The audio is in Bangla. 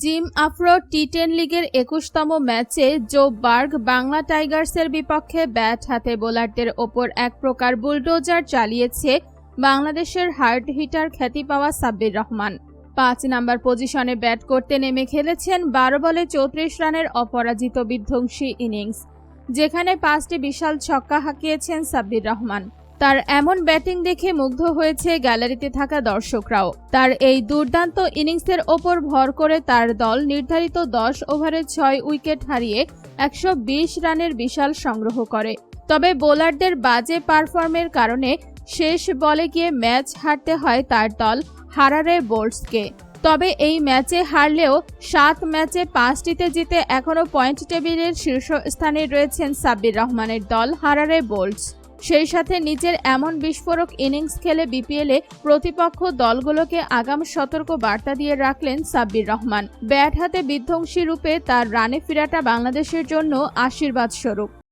জিম আফ্রো টি টেন লিগের একুশতম ম্যাচে জো বার্গ বাংলা টাইগার্সের বিপক্ষে ব্যাট হাতে বোলারদের ওপর এক প্রকার বুলডোজার চালিয়েছে বাংলাদেশের হার্ড হিটার খ্যাতি পাওয়া সাব্বির রহমান। পাঁচ নাম্বার পজিশনে ব্যাট করতে নেমে খেলেছেন বারো বলে চৌত্রিশ রানের অপরাজিত বিধ্বংসী ইনিংস, যেখানে পাঁচটি বিশাল ছক্কা হাঁকিয়েছেন সাব্বির রহমান। তার এমন ব্যাটিং দেখে মুগ্ধ হয়েছে গ্যালারিতে থাকা দর্শকরাও। তার এই দুর্দান্ত ইনিংসের ওপর ভর করে তার দল নির্ধারিত দশ ওভারে ছয় উইকেট হারিয়ে একশো বিশ রানের বিশাল সংগ্রহ করে। তবে বোলারদের বাজে পারফর্মের কারণে শেষ বলে গিয়ে ম্যাচ হারতে হয় তার দল হারারে বোল্টসকে। তবে এই ম্যাচে হারলেও সাত ম্যাচে পাঁচটিতে জিতে এখনও পয়েন্ট টেবিলের শীর্ষস্থানে রয়েছেন সাব্বির রহমানের দল হারারে বোল্টস। সেই সাথে নিজের এমন বিস্ফোরক ইনিংস খেলে বিপিএলে প্রতিপক্ষ দলগুলোকে আগাম সতর্ক বার্তা দিয়ে রাখলেন সাব্বির রহমান। ব্যাট হাতে বিধ্বংসী রূপে তার রানে ফেরাটা বাংলাদেশের জন্য আশীর্বাদ স্বরূপ